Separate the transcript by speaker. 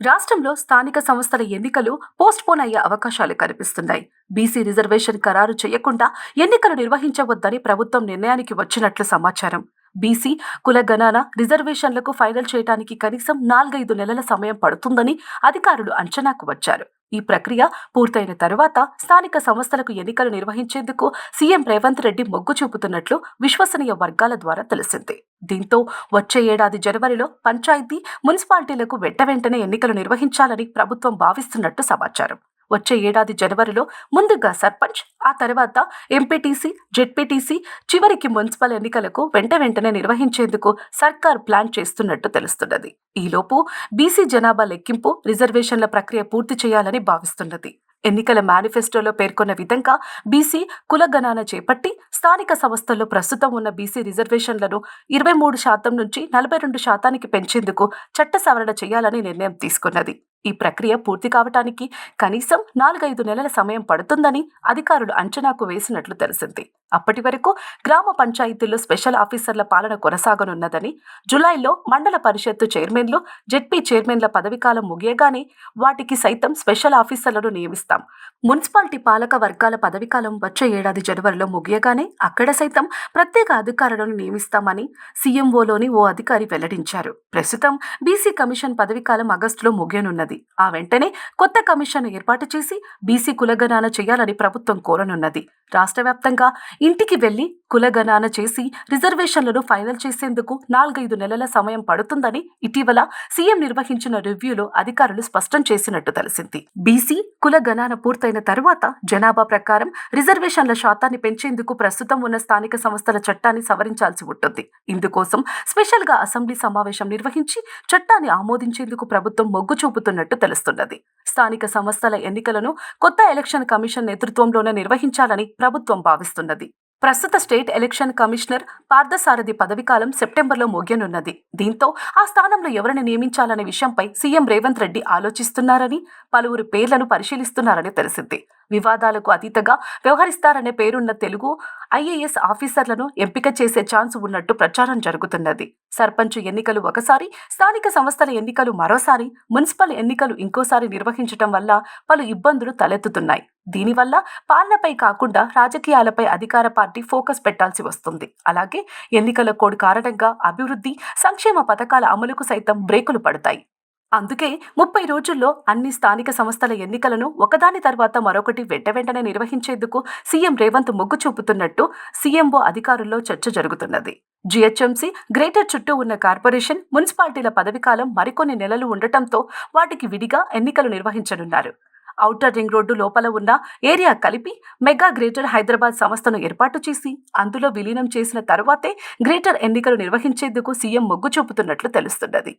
Speaker 1: రాష్ట్రంలో స్థానిక సంస్థల ఎన్నికలు పోస్ట్ పోన్ అయ్యే అవకాశాలు కనిపిస్తున్నాయి. బీసీ రిజర్వేషన్ ఖరారు చేయకుండా ఎన్నికలు నిర్వహించవద్దని ప్రభుత్వం నిర్ణయానికి వచ్చినట్లు సమాచారం. బీసీ కుల గణన రిజర్వేషన్లకు ఫైనల్ చేయడానికి కనీసం నాలుగైదు నెలల సమయం పడుతుందని అధికారులు అంచనాకు వచ్చారు. ఈ ప్రక్రియ పూర్తయిన తర్వాత స్థానిక సంస్థలకు ఎన్నికలు నిర్వహించేందుకు సీఎం రేవంత్ రెడ్డి మొగ్గు చూపుతున్నట్లు విశ్వసనీయ వర్గాల ద్వారా తెలిసింది. దీంతో వచ్చే ఏడాది జనవరిలో పంచాయతీ మున్సిపాలిటీలకు వెంట వెంటనే ఎన్నికలు నిర్వహించాలని ప్రభుత్వం భావిస్తున్నట్టు సమాచారం. వచ్చే ఏడాది జనవరిలో ముందుగా సర్పంచ్ ఆ తర్వాత ఎంపీటీసీ జెడ్పీటీసీ చివరికి మున్సిపల్ ఎన్నికలకు వెంట వెంటనే నిర్వహించేందుకు సర్కార్ ప్లాన్ చేస్తున్నట్టు తెలుస్తున్నది. ఈలోపు బీసీ జనాభా లెక్కింపు రిజర్వేషన్ల ప్రక్రియ పూర్తి చేయాలని భావిస్తున్నది. ఎన్నికల మేనిఫెస్టోలో పేర్కొన్న విధంగా బీసీ కులగణన చేపట్టి స్థానిక సంస్థల్లో ప్రస్తుతం ఉన్న బీసీ రిజర్వేషన్లను ఇరవై మూడు శాతం నుంచి నలభై రెండు శాతానికి పెంచేందుకు చట్ట సవరణ చేయాలని నిర్ణయం తీసుకున్నది. ఈ ప్రక్రియ పూర్తి కావటానికి కనీసం నాలుగైదు నెలల సమయం పడుతుందని అధికారులు అంచనాకు వేసినట్లు తెలిసింది. అప్పటి వరకు గ్రామ పంచాయతీల్లో స్పెషల్ ఆఫీసర్ల పాలన కొనసాగనున్నదని జులైలో మండల పరిషత్తు చైర్మన్లు జెడ్పీ చైర్మన్ల పదవీకాలం ముగియగానే వాటికి సైతం స్పెషల్ ఆఫీసర్లను నియమిస్తాం. మున్సిపాలిటీ పాలక వర్గాల పదవీకాలం వచ్చే ఏడాది జనవరిలో ముగియగానే అక్కడ సైతం ప్రత్యేక అధికారులను నియమిస్తామని సీఎంఓలోని ఓ అధికారి వెల్లడించారు. ప్రస్తుతం బీసీ కమిషన్ పదవీకాలం ఆగస్టులో ముగియనున్నది. ఆ వెంటనే కొత్త కమిషన్ ఏర్పాటు చేసి బీసీ కులగణాన చేయాలని ప్రభుత్వం కోరనున్నది. రాష్ట్ర వ్యాప్తంగా ఇంటికి వెళ్ళి కులగణాన చేసి రిజర్వేషన్లను ఫైనల్ చేసేందుకు నాలుగైదు నెలల సమయం పడుతుందని ఇటీవల సీఎం నిర్వహించిన రివ్యూలో అధికారులు స్పష్టం చేసినట్టు తెలిసింది. బీసీ కులగణాన పూర్తయిన తరువాత జనాభా ప్రకారం రిజర్వేషన్ల శాతాన్ని పెంచేందుకు ప్రస్తుతం ఉన్న స్థానిక సంస్థల చట్టాన్ని సవరించాల్సి ఉంటుంది. ఇందుకోసం స్పెషల్గా అసెంబ్లీ సమావేశం నిర్వహించి చట్టాన్ని ఆమోదించేందుకు ప్రభుత్వం మొగ్గు చూపుతున్నట్టు తెలుస్తున్నది. స్థానిక సంస్థల ఎన్నికలను కొత్త ఎలక్షన్ కమిషన్ నేతృత్వంలోనే నిర్వహించాలని ప్రభుత్వం భావిస్తున్నది. ప్రస్తుత స్టేట్ ఎలక్షన్ కమిషనర్ పార్థసారథి పదవికాలం సెప్టెంబర్లో ముగియనున్నది దీంతో ఆ స్థానంలో ఎవరిని నియమించాలనే విషయంపై సీఎం రేవంత్ రెడ్డి ఆలోచిస్తున్నారని పలువురు పేర్లను పరిశీలిస్తున్నారని తెలిసింది. వివాదాలకు అతీతంగా వ్యవహరిస్తారనే పేరున్న తెలుగు ఐఏఎస్ ఆఫీసర్లను ఎంపిక చేసే ఛాన్స్ ఉన్నట్టు ప్రచారం జరుగుతున్నది. సర్పంచ్ ఎన్నికలు ఒకసారి స్థానిక సంస్థల ఎన్నికలు మరోసారి మున్సిపల్ ఎన్నికలు ఇంకోసారి నిర్వహించటం వల్ల పలు ఇబ్బందులు తలెత్తుతున్నాయి. దీనివల్ల పాలనపై కాకుండా రాజకీయాలపై అధికార పార్టీ ఫోకస్ పెట్టాల్సి వస్తుంది. అలాగే ఎన్నికల కోడ్ కారణంగా అభివృద్ధి సంక్షేమ పథకాల అమలుకు సైతం బ్రేకులు పడతాయి. అందుకే ముప్పై రోజుల్లో అన్ని స్థానిక సంస్థల ఎన్నికలను ఒకదాని తర్వాత మరొకటి వెంట వెంటనే నిర్వహించేందుకు సీఎం రేవంత్ మొగ్గు చూపుతున్నట్టు సీఎంఓ అధికారుల్లో చర్చ జరుగుతున్నది. జీహెచ్ఎంసీ గ్రేటర్ చుట్టూ ఉన్న కార్పొరేషన్ మున్సిపాలిటీల పదవీకాలం మరికొన్ని నెలలు ఉండటంతో వాటికి విడిగా ఎన్నికలు నిర్వహించనున్నారు. ఔటర్ రింగ్ రోడ్డు లోపల ఉన్న ఏరియా కలిపి మెగా గ్రేటర్ హైదరాబాద్ సంస్థను ఏర్పాటు చేసి అందులో విలీనం చేసిన తరువాతే గ్రేటర్ ఎన్నికలు నిర్వహించేందుకు సీఎం మొగ్గు చూపుతున్నట్లు తెలుస్తున్నది.